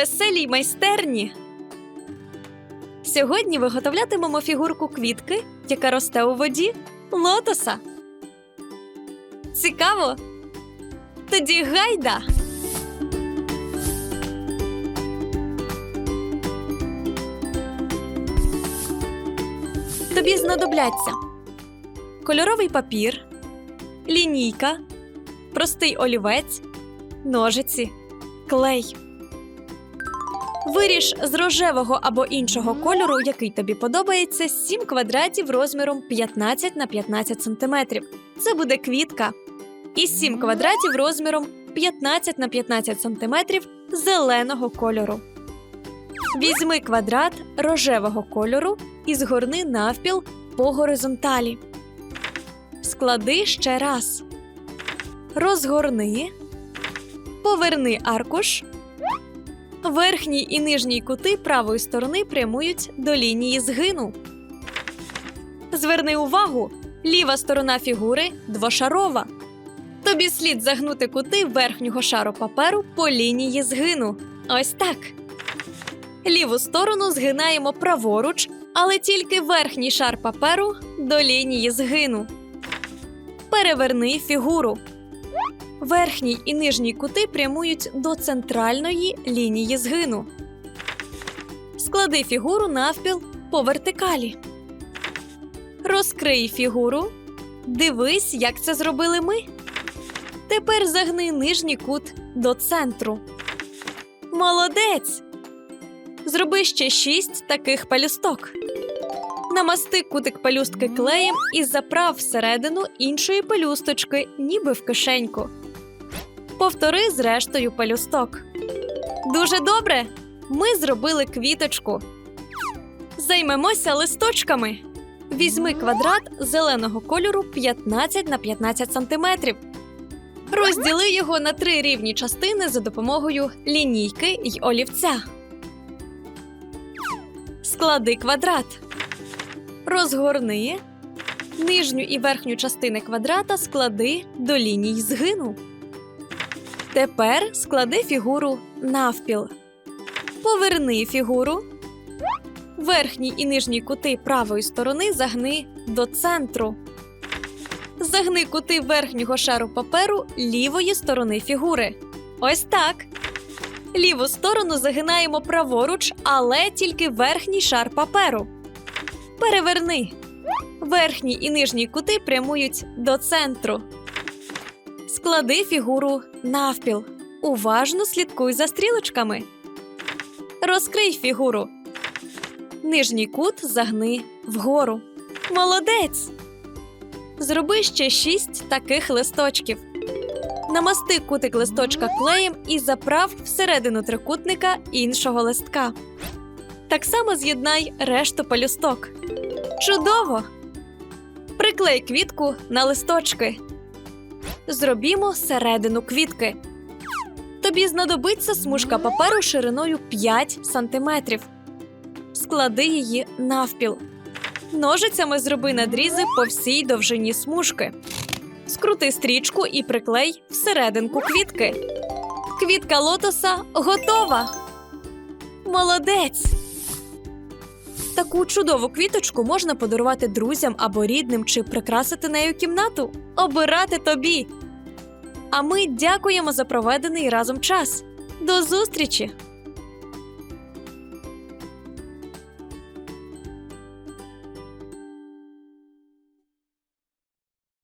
веселій майстерні. Сьогодні виготовлятимемо фігурку квітки, яка росте у воді лотоса. Цікаво? Тоді гайда! Тобі знадобляться кольоровий папір, лінійка, простий олівець, ножиці, клей. Виріж з рожевого або іншого кольору, який тобі подобається, 7 квадратів розміром 15 на 15 см. Це буде квітка. І 7 квадратів розміром 15 на 15 см зеленого кольору. Візьми квадрат рожевого кольору і згорни навпіл по горизонталі. Склади ще раз. Розгорни. Поверни аркуш. Верхній і нижній кути правої сторони прямують до лінії згину. Зверни увагу, ліва сторона фігури двошарова. Тобі слід загнути кути верхнього шару паперу по лінії згину. Ось так. Ліву сторону згинаємо праворуч, але тільки верхній шар паперу до лінії згину. Переверни фігуру. Верхній і нижній кути прямують до центральної лінії згину. Склади фігуру навпіл по вертикалі. Розкрий фігуру. Дивись, як це зробили ми. Тепер загни нижній кут до центру. Молодець! Зроби ще шість таких пелюсток. Намасти кутик пелюстки клеєм і заправ всередину іншої пелюсточки, ніби в кишеньку. Повтори з рештою пелюсток. Дуже добре. Ми зробили квіточку. Займемося листочками. Візьми квадрат зеленого кольору 15 на 15 см. Розділи його на три рівні частини за допомогою лінійки й олівця. Склади квадрат. Розгорни. Нижню і верхню частини квадрата склади до ліній згину. Тепер склади фігуру навпіл. Поверни фігуру. Верхній і нижній кути правої сторони загни до центру. Загни кути верхнього шару паперу лівої сторони фігури. Ось так. Ліву сторону загинаємо праворуч, але тільки верхній шар паперу. Переверни. Верхній і нижній кути прямують до центру. Склади фігуру навпіл. Уважно слідкуй за стрілочками. Розкрий фігуру. Нижній кут загни вгору. Молодець! Зроби ще шість таких листочків. Намасти кутик листочка клеєм і заправ всередину трикутника іншого листка. Так само з'єднай решту пелюсток. Чудово! Приклей квітку на листочки. Зробімо середину квітки. Тобі знадобиться смужка паперу шириною 5 см. Склади її навпіл. Ножицями зроби надрізи по всій довжині смужки. Скрути стрічку і приклей всерединку квітки. Квітка лотоса готова. Молодець! Таку чудову квіточку можна подарувати друзям або рідним чи прикрасити нею кімнату. Обирати тобі. А ми дякуємо за проведений разом час. До зустрічі!